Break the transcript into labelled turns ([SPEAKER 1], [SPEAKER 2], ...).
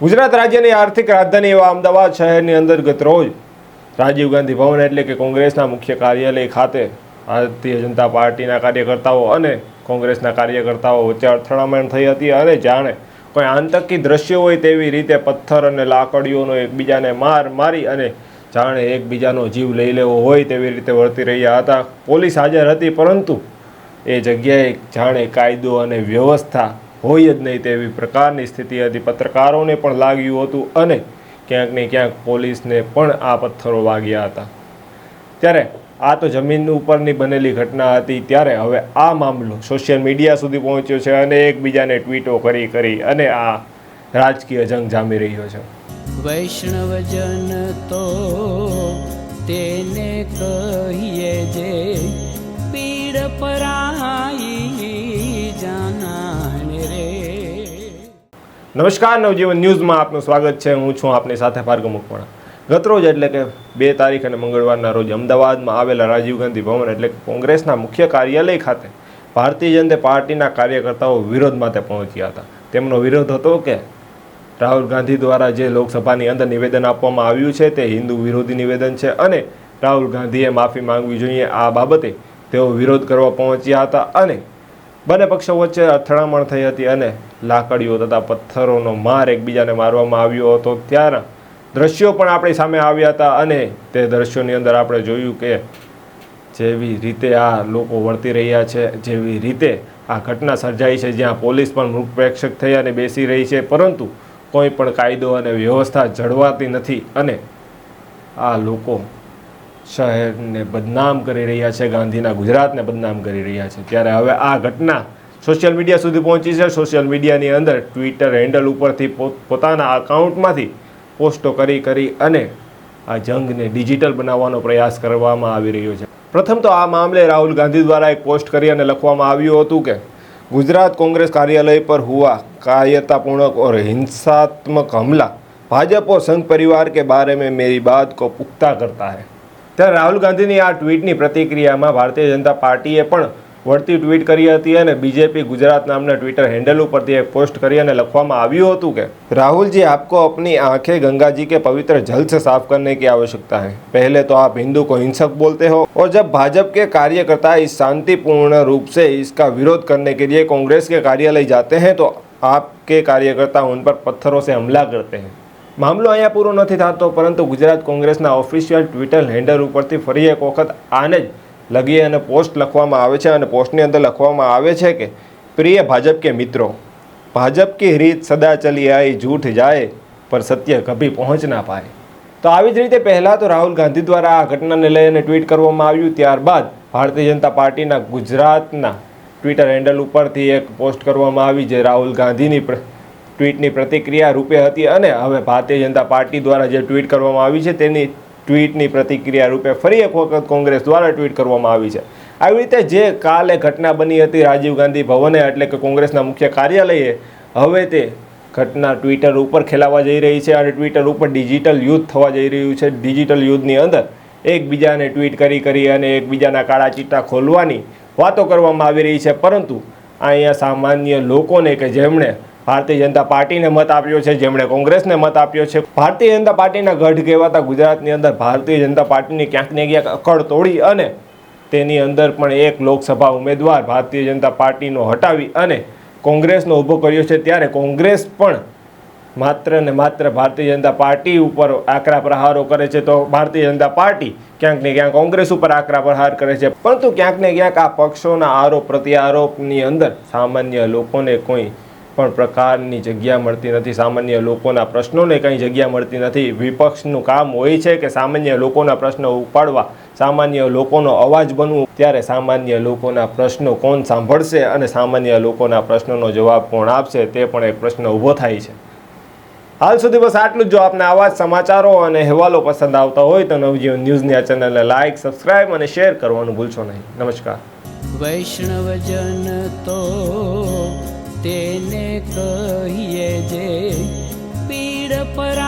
[SPEAKER 1] ગુજરાત રાજ્યની આર્થિક રાજધાની એવા અમદાવાદ શહેરની અંદર ગત રોજ રાજીવ ગાંધી ભવન એટલે કે કોંગ્રેસના મુખ્ય કાર્યાલય ખાતે ભારતીય જનતા પાર્ટીના કાર્યકર્તાઓ અને કોંગ્રેસના કાર્યકર્તાઓ વચ્ચે અથડામણ થઈ હતી અને જાણે કોઈ આતંકી દ્રશ્યો હોય તેવી રીતે પથ્થર અને લાકડીઓનો એકબીજાને માર મારી અને જાણે એકબીજાનો જીવ લઈ લેવો હોય તેવી રીતે વર્તી રહ્યા હતા. પોલીસ હાજર હતી પરંતુ એ જગ્યાએ જાણે કાયદો અને વ્યવસ્થા હોય જ નહીં તેવી પ્રકારની સ્થિતિ હતી. પત્રકારોને પણ લાગ્યું હતું અને ક્યાંક ને ક્યાંક પોલીસને પણ આ પથ્થરો વાગ્યા હતા. ત્યારે આ તો જમીન ઉપરની બનેલી ઘટના હતી. ત્યારે હવે આ મામલો સોશિયલ મીડિયા સુધી પહોંચ્યો છે અને એકબીજાને ટ્વીટો કરી કરી અને આ રાજકીય જંગ જામી રહ્યો છે.
[SPEAKER 2] વૈષ્ણવજન તો તેને કહીએ જે પીડ પરાઈ
[SPEAKER 1] નમસ્કાર, નવજીવન ન્યૂઝમાં આપનું સ્વાગત છે. હું છું આપની સાથે ભાર્ગવ મુકવાણા ગતરોજ એટલે કે બે તારીખ અને મંગળવારના રોજ અમદાવાદમાં આવેલા રાજીવ ગાંધી ભવન એટલે કે કોંગ્રેસના મુખ્ય કાર્યાલય ખાતે ભારતીય જનતા પાર્ટીના કાર્યકર્તાઓ વિરોધ માટે પહોંચ્યા હતા. તેમનો વિરોધ હતો કે રાહુલ ગાંધી દ્વારા જે લોકસભાની અંદર નિવેદન આપવામાં આવ્યું છે તે હિન્દુ વિરોધી નિવેદન છે અને રાહુલ ગાંધીએ માફી માંગવી જોઈએ આ બાબતે તેઓ વિરોધ કરવા પહોંચ્યા હતા અને બંને પક્ષો વચ્ચે અથડામણ થઈ હતી અને લાકડીઓ તથા પથ્થરોનો માર એકબીજાને મારવામાં આવ્યો હતો. ત્યારના દ્રશ્યો પણ આપણી સામે આવ્યા હતા અને તે દ્રશ્યોની અંદર આપણે જોયું કે જેવી રીતે આ લોકો વર્તી રહ્યા છે, જેવી રીતે આ ઘટના સર્જાઈ છે, જ્યાં પોલીસ પણ મૂક પ્રેક્ષક થઈ અને બેસી રહી છે, પરંતુ કોઈ પણ કાયદો અને વ્યવસ્થા જળવાતી નથી અને આ લોકો શહેરને બદનામ કરી રહ્યા છે, ગાંધીના ગુજરાતને બદનામ કરી રહ્યા છે. ત્યારે હવે આ ઘટના સોશિયલ મીડિયા સુધી પહોંચી છે. સોશિયલ મીડિયાની અંદર ટ્વિટર હેન્ડલ ઉપરથી પોતાના અકાઉન્ટમાંથી પોસ્ટો કરી કરી અને આ જંગને ડિજિટલ બનાવવાનો પ્રયાસ કરવામાં આવી રહ્યો છે. પ્રથમ તો આ મામલે રાહુલ ગાંધી દ્વારા એક પોસ્ટ કરી અને લખવામાં આવ્યું હતું કે, ગુજરાત કોંગ્રેસ કાર્યાલય પર હુઆ કાયરતાપૂર્ણક ઓર હિંસાત્મક હમલા ભાજપ ઓર સંઘ પરિવાર કે બારે મેં મેરી બાત કો પુખ્તા કરતા હૈ. ત્યારે રાહુલ ગાંધીની આ ટ્વીટની પ્રતિક્રિયામાં ભારતીય જનતા પાર્ટીએ પણ વળતી ટ્વીટ કરી હતી અને બીજેપી ગુજરાત નામના ટ્વિટર હેન્ડલ ઉપરથી એક પોસ્ટ કરી અને લખવામાં આવ્યું હતું કે राहुल जी आपको अपनी आंखें गंगा जी के पवित्र जल से साफ करने की आवश्यकता है पहले तो आप हिंदू को हिंसक बोलते हो और जब भाजपा के कार्यकर्ता इस शांतिपूर्ण रूप से इसका विरोध करने के लिए कांग्रेस के कार्यालय जाते हैं तो आपके कार्यकर्ता उन पर पत्थरों से हमला करते हैं મામલો અહીંયા પૂરો નથી થતો, પરંતુ ગુજરાત કોંગ્રેસના ઓફિશિયલ ટ્વિટર હેન્ડલ ઉપરથી ફરી એક વખત આને જ લગી અને પોસ્ટ લખવામાં આવે છે અને પોસ્ટની અંદર લખવામાં આવે છે કે, પ્રિય ભાજપ કે મિત્રો, ભાજપ કી રીત સદા ચલી આવી જૂઠ જાય, પર સત્ય કભી પહોંચ ના પાય. તો આવી જ રીતે પહેલાં તો રાહુલ ગાંધી દ્વારા આ ઘટનાને લઈને ટ્વીટ કરવામાં આવ્યું, ત્યારબાદ ભારતીય જનતા પાર્ટીના ગુજરાતના ટ્વિટર હેન્ડલ ઉપરથી એક પોસ્ટ કરવામાં આવી, જે રાહુલ ગાંધીની ટ્વીટની પ્રતિક્રિયા રૂપે હતી અને હવે ભારતીય જનતા પાર્ટી દ્વારા જે ટ્વીટ કરવામાં આવી છે, તેની ટ્વીટની પ્રતિક્રિયા રૂપે ફરી એક વખત કોંગ્રેસ દ્વારા ટ્વીટ કરવામાં આવી છે. આવી રીતે જે કાલે ઘટના બની હતી રાજીવ ગાંધી ભવને, એટલે કે કોંગ્રેસના મુખ્ય કાર્યાલયે, હવે તે ઘટના ટ્વિટર ઉપર ખેલાવા જઈ રહી છે અને ટ્વિટર ઉપર ડિજિટલ યુદ્ધ થવા જઈ રહ્યું છે. ડિજિટલ યુદ્ધની અંદર એકબીજાને ટ્વીટ કરી કરી અને એકબીજાના કાળા ચિટ્ટા ખોલવાની વાતો કરવામાં આવી રહી છે. પરંતુ અહીંયા સામાન્ય લોકોને કે જેમણે ભારતીય જનતા પાર્ટીને મત આપ્યો છે, જેમણે કોંગ્રેસને મત આપ્યો છે. ભારતીય જનતા પાર્ટીના ગઢ કહેવાતા ગુજરાતની અંદર ભારતીય જનતા પાર્ટીની ક્યાંક ને ક્યાંક અકડ તોડી અને તેની અંદર પણ એક લોકસભા ઉમેદવાર ભારતીય જનતા પાર્ટીનો હટાવી અને કોંગ્રેસનો ઊભો કર્યો છે. ત્યારે કોંગ્રેસ પણ માત્ર ને માત્ર ભારતીય જનતા પાર્ટી ઉપર આકરા પ્રહારો કરે છે. તો ભારતીય જનતા પાર્ટી ક્યાંક ને ક્યાંક કોંગ્રેસ ઉપર આકરા પ્રહાર કરે છે. પરંતુ ક્યાંક ને ક્યાંક આ પક્ષોના આરોપ, પ્રત્યારોપની અંદર સામાન્ય લોકોને કોઈ પણ પ્રકારની જગ્યા મળતી નથી. સામાન્ય લોકોના પ્રશ્નોને કંઈ જગ્યા મળતી નથી. વિપક્ષનું કામ હોય છે કે સામાન્ય લોકોના પ્રશ્નો ઉપાડવા, સામાન્ય લોકોનો અવાજ બનવું, ત્યારે સામાન્ય લોકોના પ્રશ્નો કોણ સાંભળશે અને સામાન્ય લોકોના પ્રશ્નોનો જવાબ કોણ આપશે તે પણ એક પ્રશ્ન ઊભો થાય છે. હાલ સુધી બસ આટલું જ. જો આપને આવા જ સમાચારો અને અહેવાલો પસંદ આવતા હોય તો નવજીવન ન્યૂઝની આ ચેનલને લાઇક સબસ્ક્રાઇબ અને શેર કરવાનું ભૂલશો નહીં. નમસ્કાર.
[SPEAKER 2] વૈષ્ણવજન તો કહીએ જે પીડ પરાઈ